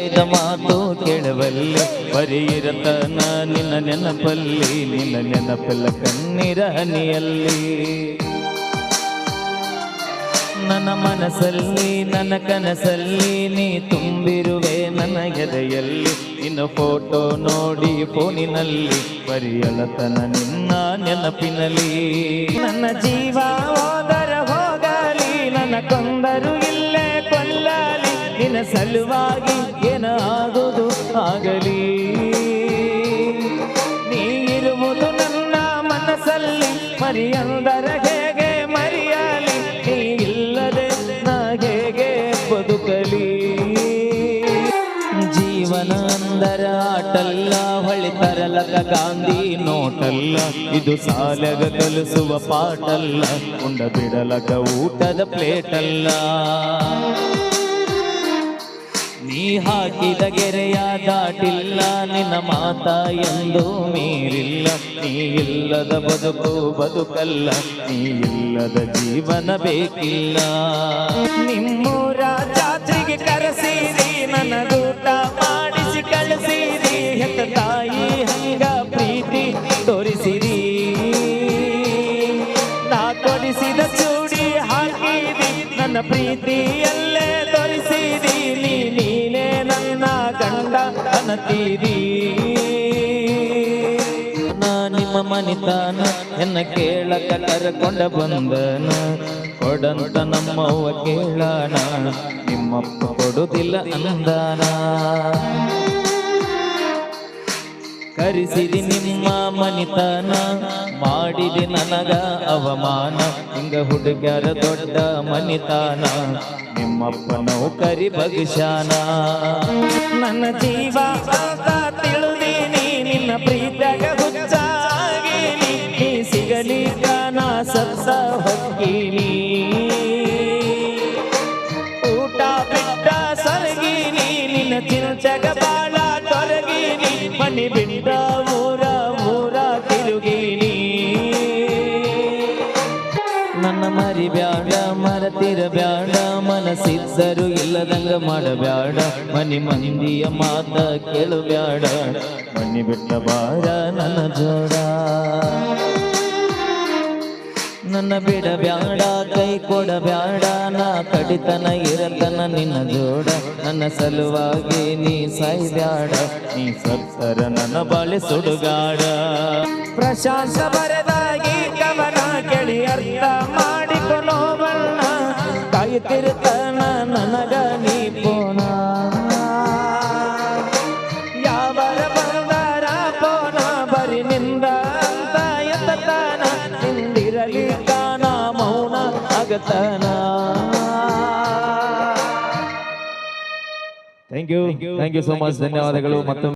ಹೇಳಿದ ಮಾತು ಕೇಳಬಲ್ಲೆ. ಬರೀ ಇರತನ ನಿನ್ನ ನೆನಪಲ್ಲಿ, ನಿನ್ನ ನೆನಪಲ್ಲ ಕಣ್ಣೀರ ನನ್ನ ಮನಸ್ಸಲ್ಲಿ, ನನ್ನ ಕನಸಲ್ಲಿ ನೀ ತುಂಬಿರುವೆ ನನ್ನ ಎದೆಯಲ್ಲಿ. ನಿನ್ನ ಫೋಟೋ ನೋಡಿ ಫೋನಿನಲ್ಲಿ ಬರಿಯಳತನ ನಿನ್ನ ನೆನಪಿನಲ್ಲಿ. ನನ್ನ ಜೀವ ಹೋದರ ಹೋಗಲಿ, ನನ್ನ ಕೊಂದರು ಇಲ್ಲೇ ಕೊಲ್ಲಲಿ ನಿನ್ನ ಸಲುವಾಗಿ ಏನಾಗುವುದು ಆಗಲಿ? ನೀ ಇರುವುದು ನನ್ನ ಮನಸ್ಸಲ್ಲಿ. ಮರಿಯಂದರ ಹೇಗೆ ಮರಿಯಲಿ? ನೀ ಇಲ್ಲದೆ ನಾ ಹೇಗೆ ಬದುಕಲಿ? ಜೀವನ ಅಂದರ ಆಟಲ್ಲ, ಹೊಳಿ ಗಾಂಧಿ ನೋಟಲ್ಲ. ಇದು ಸಾಲಗ ಕಲಿಸುವ ಪಾಟಲ್ಲ ಉಂಡ ಬಿಡಲಕ ಊಟದ ಪ್ಲೇಟಲ್ಲ. ನೀ ಹಾಕಿದ ಗೆರೆಯ ದಾಟಿಲ್ಲ, ನಿನ್ನ ಮಾತ ಎಂದು ಮೀರಿಲ್ಲ. ನೀ ಇಲ್ಲದ ಬದುಕು ಬದುಕಲ್ಲ, ನೀ ಇಲ್ಲದ ಜೀವನ ಬೇಕಿಲ್ಲ. ನಿಮ್ಮೂರ ಜಾತ್ರೆಗೆ ಕರೆಸಿರಿ, ನನ್ನ ಊಟ ಮಾಡಿಸಿ ಕಳಿಸಿರಿ. ಹೆತ್ತ ತಾಯಿ ಹಂಗ ಪ್ರೀತಿ ತೋರಿಸಿರಿ. ನಾ ಕೊಡಿಸಿದ ಚೂಡಿ ಹಾಕಿದಿ, ನನ್ನ ಪ್ರೀತಿಯಲ್ಲೇ. ಗಂಡ ಅನ್ನತೀರಿ ನಿಮ್ಮ ಮನಿತಾನ ಎನ್ನ ಕೇಳಕ ಕೊಂಡ ಬಂದನ. ಕೊಡಂತ ನಮ್ಮವ್ವ ಕೇಳಾಣ ನಿಮ್ಮಪ್ಪ ಕೊಡುದಿಲ್ಲ ಅಂದಾನ. ಕರೆಸಿದಿ ನಿಮ್ಮ ಮನಿತನ ಮಾಡಿದೆ ನನಗ ಅವಮಾನ. ಹಿಂಗ ಹುಡುಗರ ದೊಡ್ಡ ಮನಿತಾನ ನಿಮ್ಮಪ್ಪ ನೌಕರಿ ಭಗಶಾನ ನನ್ನ ಜೀವ ತಿಳಿದೀನಿ ನಿನ್ನ ಪ್ರೀತಿಯಾಗ ಹುಚ್ಚಾಗೀನಿ. ನೀ ಸಿಗಲಿ ನಾ ಸತ್ತ ಹೊಕ್ಕೀನಿ. ಊಟ ಬಿಟ್ಟ ಸರಗೀನಿ ನಿನ್ನ ಚಿಂಚಗ ಬಾಳ ತೊರಗೀನಿ ಮನಿ ಬಿಟ್ಟ ಮನಸ್ಸಿದ್ದರು ಇಲ್ಲದಂಗ ಮಾಡಬ್ಯಾಡ. ಮನಿ ಮಂದಿಯ ಮಾತ ಕೇಳಬ್ಯಾಡ. ಮನಿ ಬಿಟ್ಟ ಬಾರ ನನ್ನ ಜೋಡ. ನನ್ನ ಬಿಡಬ್ಯಾಡ, ಕೈ ಕೊಡಬ್ಯಾಡ. ನಾ ಕಡಿತನ ಇರತನ ನಿನ್ನ ಜೋಡ. ನನ್ನ ಸಲುವಾಗಿ ನೀ ಸಾಯ್ಬ್ಯಾಡ. ನೀ ಸತ್ತರ ನನ್ನ ಬಾಳೆ ಸುಡುಗಾಡ. ಪ್ರಶಾಂತ ಬರದಾಗಿ ಕವನ ಕೇಳಿ ಅರ್ಥ ಬಣ್ಣ ಕಾಯುತ್ತಿರುತ್ತಾನ ಆಗತನ thank you thank you so much ಧನ್ಯವಾದಗಳು. ಮತ್ತೊಮ್ಮೆ